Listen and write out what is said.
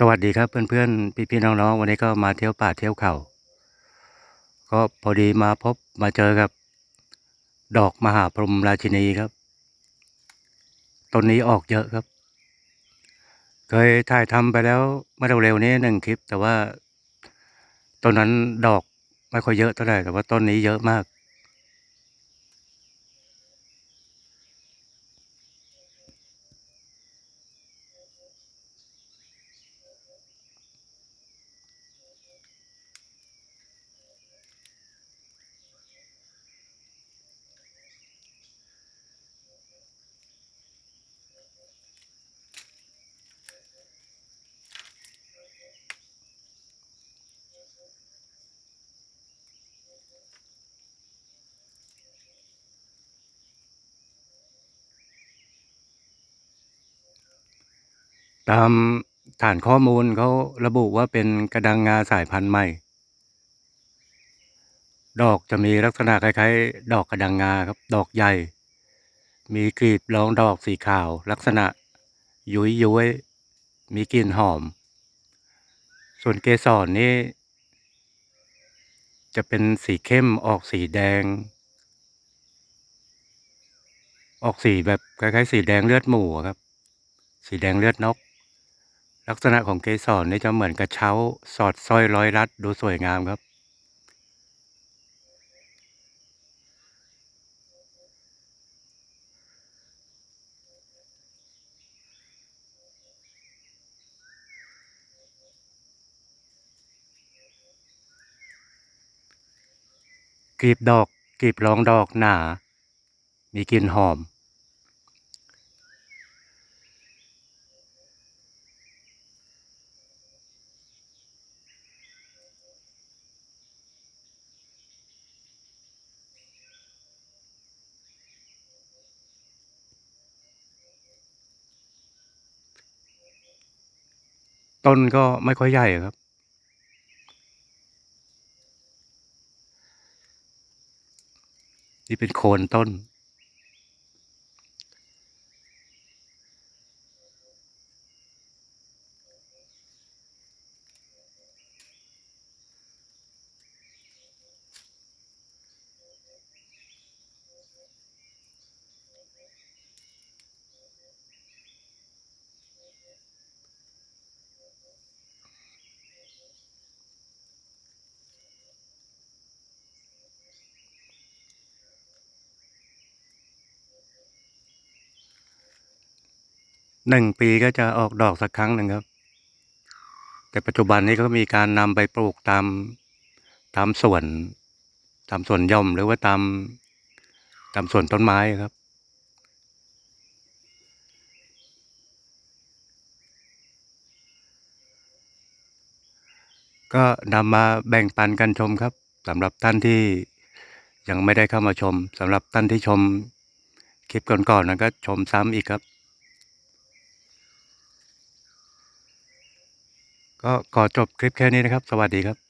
สวัสดีครับเพื่อนๆ พี่ๆน้องๆ วันนี้ก็มาเที่ยวป่าเที่ยวเขาก็พอดีมาพบมาเจอกับ ดอกมหาพรหมราชินีครับต้นนี้ออกเยอะครับ เคยถ่ายทำไปแล้วเมื่อเร็วๆนี้หนึ่งคลิป แต่ว่าต้นนั้นดอกไม่ค่อยเยอะเท่าไหร่แต่ว่าต้นนี้เยอะมาก ตามฐานข้อมูลเขาระบุว่าเป็นกระดังงาสายพันธุ์ใหม่ ดอกจะมีลักษณะคล้ายๆ ดอกกระดังงาครับ ดอกใหญ่ มีกลีบรองดอกสีขาว ลักษณะยุยย้ยมีกลิ่นหอม ส่วนเกสรนี่จะเป็นสีเข้มออกสีแดง ออกสีแบบคล้ายๆ สีแดงเลือดหมูครับ สีแดงเลือดนก ลักษณะของเกสรนี่จะเหมือนกระเช้าสอดสร้อยร้อยรัดดูสวยงามครับ กลีบดอกกลีบรองดอกหนา มีกลิ่นหอม ต้นก็ไม่ค่อยใหญ่ครับ นี่เป็นโคนต้น หนึ่งปีก็จะออกดอกสักครั้งหนึ่งครับ แต่ปัจจุบันนี้ก็มีการนำไปปลูกตามตามสวน ตามสวนย่อมหรือว่าตามตามสวนต้นไม้ครับก็นำมาแบ่งปันกันชมครับสำหรับท่านที่ยังไม่ได้เข้ามาชมสำหรับท่านที่ชมคลิปก่อนๆนั้นก็ชมซ้ำอีกครับ ก็ขอจบคลิปแค่นี้นะครับ สวัสดีครับ